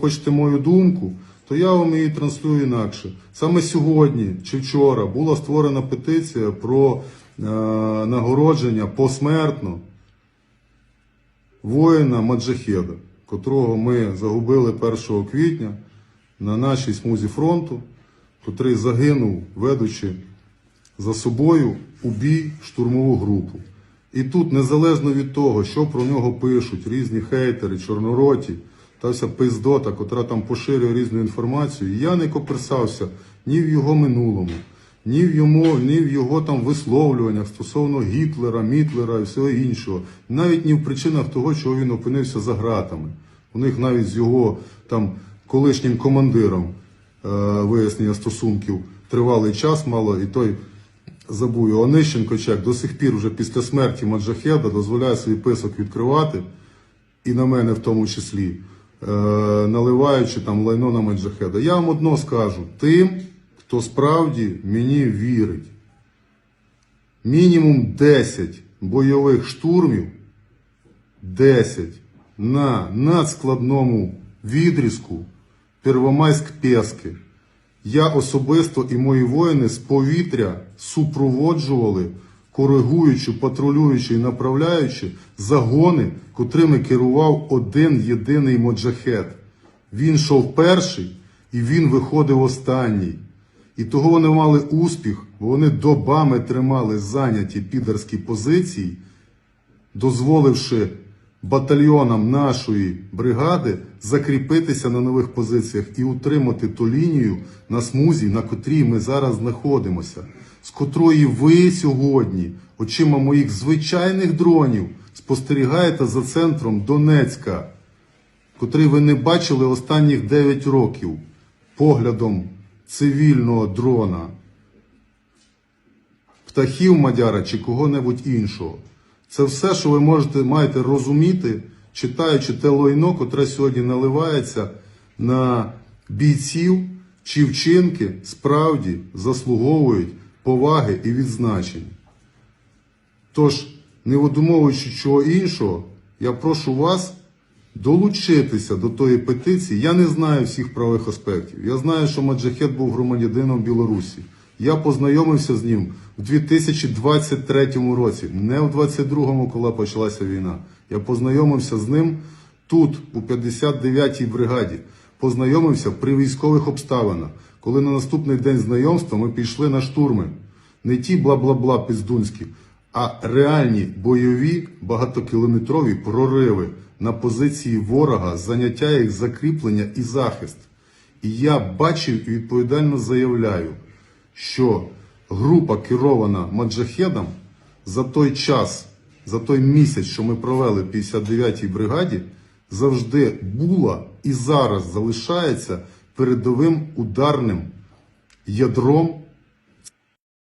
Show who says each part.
Speaker 1: хочете мою думку, то я вам її транслюю інакше. Саме сьогодні чи вчора була створена петиція про е, нагородження посмертно воїна Маджахеда, котрого ми загубили 1 квітня на нашій смузі фронту, котрий загинув, ведучи за собою у бій штурмову групу. І тут, незалежно від того, що про нього пишуть різні хейтери, чорнороті та вся пиздота, котра там поширює різну інформацію, я не коперсався ні в його минулому, ні в йому, ні в його там висловлюваннях стосовно Гітлера, Мітлера і всього іншого, навіть ні в причинах того, чого він опинився за ґратами. У них навіть з його там колишнім командиром е, вияснення стосунків тривалий час мало, і той його. Онищенко чек до сих пір, вже після смерті Маджахеда, дозволяє свій писок відкривати, і на мене в тому числі, наливаючи там лайно на Маджахеда. Я вам одно скажу: тим, хто справді мені вірить, мінімум 10 бойових штурмів, 10 на надскладному відрізку Первомайськ-Пески. Я особисто і мої воїни з повітря супроводжували, коригуючи, патрулюючи і направляючи загони, котрими керував один єдиний моджахет. Він йшов перший і він виходив останній. І того вони мали успіх, бо вони добами тримали зайняті підерські позиції, дозволивши батальйонам нашої бригади закріпитися на нових позиціях і утримати ту лінію на смузі, на котрій ми зараз знаходимося, з котрої ви сьогодні, очима моїх звичайних дронів, спостерігаєте за центром Донецька, котрий ви не бачили останніх 9 років поглядом цивільного дрона птахів Мадяра чи кого-небудь іншого. Це все, що ви можете маєте розуміти, читаючи те лойно, котре сьогодні наливається на бійців, чи вчинки справді заслуговують поваги і відзначень. Тож, не видумовуючи чого іншого, я прошу вас долучитися до тої петиції. Я не знаю всіх правових аспектів. Я знаю, що Маджахет був громадянином Білорусі. Я познайомився з ним у 2023 році, не в 22-му, коли почалася війна. Я познайомився з ним тут, у 59-й бригаді. Познайомився при військових обставинах, коли на наступний день знайомства ми пішли на штурми. Не ті бла-бла-бла піздунські, а реальні бойові багатокілометрові прориви на позиції ворога, заняття їх закріплення і захист. І я бачив і відповідально заявляю, що група керована Маджахедом за той час, за той місяць, що ми провели в 59-й бригаді, завжди була і зараз залишається передовим ударним ядром